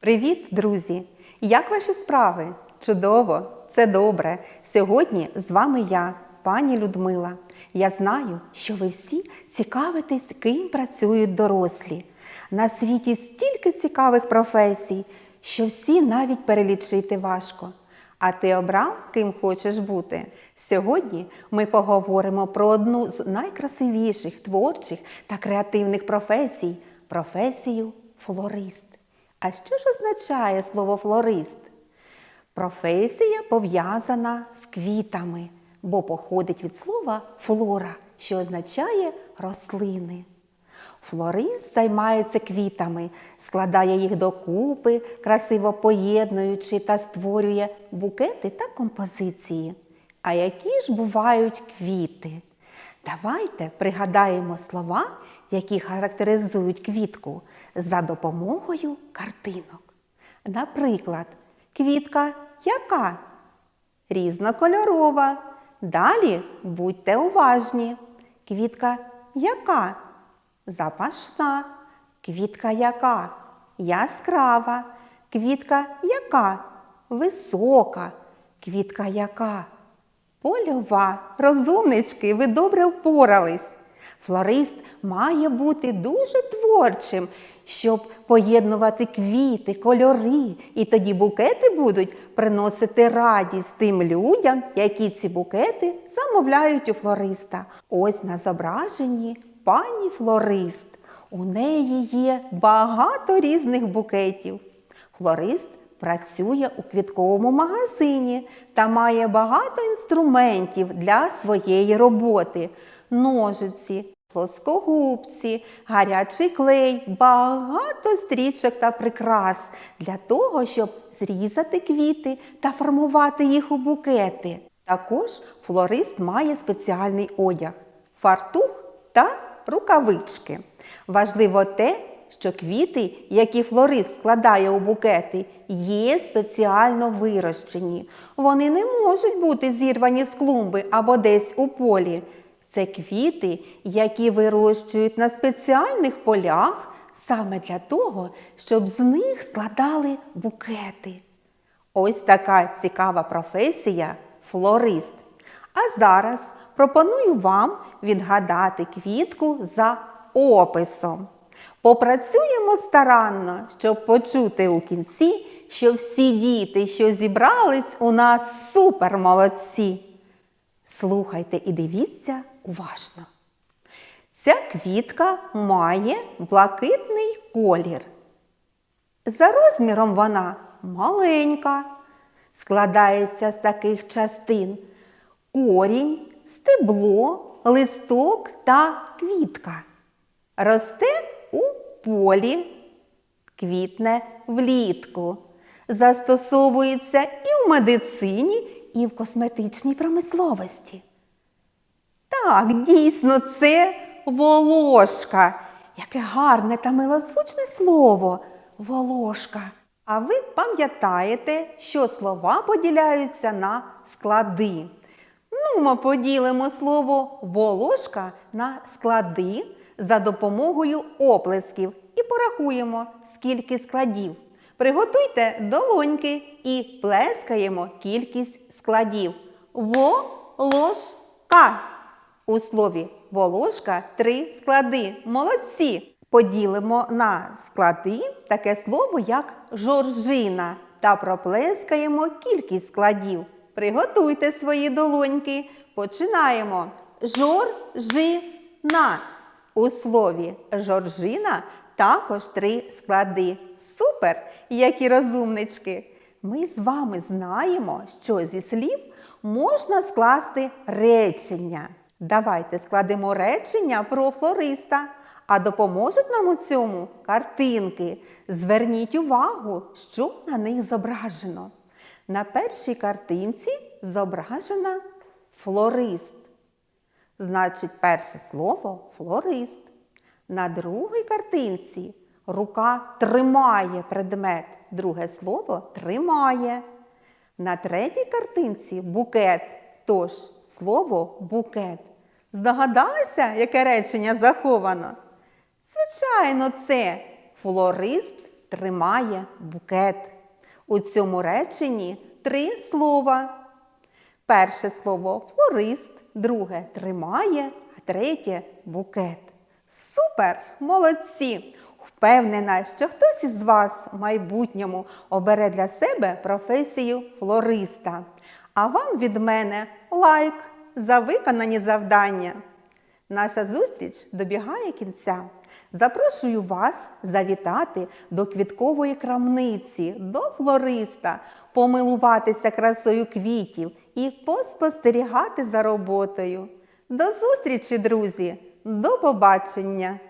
Привіт, друзі! Як ваші справи? Чудово, це добре. Сьогодні з вами я, пані Людмила. Я знаю, що ви всі цікавитесь, ким працюють дорослі. На світі стільки цікавих професій, що всі навіть перелічити важко. А ти обрав, ким хочеш бути? Сьогодні ми поговоримо про одну з найкрасивіших творчих та креативних професій професію флорист. А що ж означає слово флорист? Професія пов'язана з квітами, бо походить від слова флора, що означає рослини. Флорист займається квітами, складає їх докупи, красиво поєднуючи та створює букети та композиції. А які ж бувають квіти? Давайте пригадаємо слова, які характеризують квітку за допомогою картинок. Наприклад, квітка яка? Різнокольорова. Далі будьте уважні. Квітка яка? Запашна. Квітка яка? Яскрава. Квітка яка? Висока. Квітка яка? Польова. Розумнички, ви добре впорались. Флорист має бути дуже творчим, щоб поєднувати квіти, кольори, і тоді букети будуть приносити радість тим людям, які ці букети замовляють у флориста. Ось на зображенні пані флорист. У неї є багато різних букетів. Флорист працює у квітковому магазині та має багато інструментів для своєї роботи: ножиці, плоскогубці, гарячий клей, багато стрічок та прикрас для того, щоб зрізати квіти та формувати їх у букети. Також флорист має спеціальний одяг фартух та рукавички. Важливо те, що квіти, які флорист складає у букети, є спеціально вирощені. Вони не можуть бути зірвані з клумби або десь у полі. Це квіти, які вирощують на спеціальних полях саме для того, щоб з них складали букети. Ось така цікава професія флорист. А зараз пропоную вам відгадати квітку за описом. Попрацюємо старанно, щоб почути у кінці, що всі діти, що зібрались, у нас супер молодці. Слухайте і дивіться уважно. Ця квітка має блакитний колір. За розміром вона маленька, складається з таких частин корінь, стебло, листок та квітка. Росте полі, квітне влітку. Застосовується і в медицині, і в косметичній промисловості. Так, дійсно, це волошка. Яке гарне та милозвучне слово волошка. А ви пам'ятаєте, що слова поділяються на склади. Ну, ми поділимо слово волошка на склади за допомогою оплесків і порахуємо, скільки складів. Приготуйте долоньки і плескаємо кількість складів. Волошка. У слові волошка три склади. Молодці! Поділимо на склади таке слово, як жоржина, та проплескаємо кількість складів. Приготуйте свої долоньки. Починаємо. Жоржина. У слові жоржина також три склади. Супер, які розумнички! Ми з вами знаємо, що зі слів можна скласти речення. Давайте складемо речення про флориста, а допоможуть нам у цьому картинки. Зверніть увагу, що на них зображено. На першій картинці зображена флорист. Значить, перше слово флорист. На другій картинці рука тримає предмет, друге слово тримає. На третій картинці букет, тож слово букет. Здогадалися, яке речення заховано? Звичайно, це флорист тримає букет. У цьому реченні три слова. Перше слово флорист, друге тримає, а третє букет. Супер! Молодці! Впевнена, що хтось із вас в майбутньому обере для себе професію флориста. А вам від мене лайк за виконані завдання. Наша зустріч добігає кінця. Запрошую вас завітати до квіткової крамниці, до флориста, помилуватися красою квітів і поспостерігати за роботою. До зустрічі, друзі! До побачення!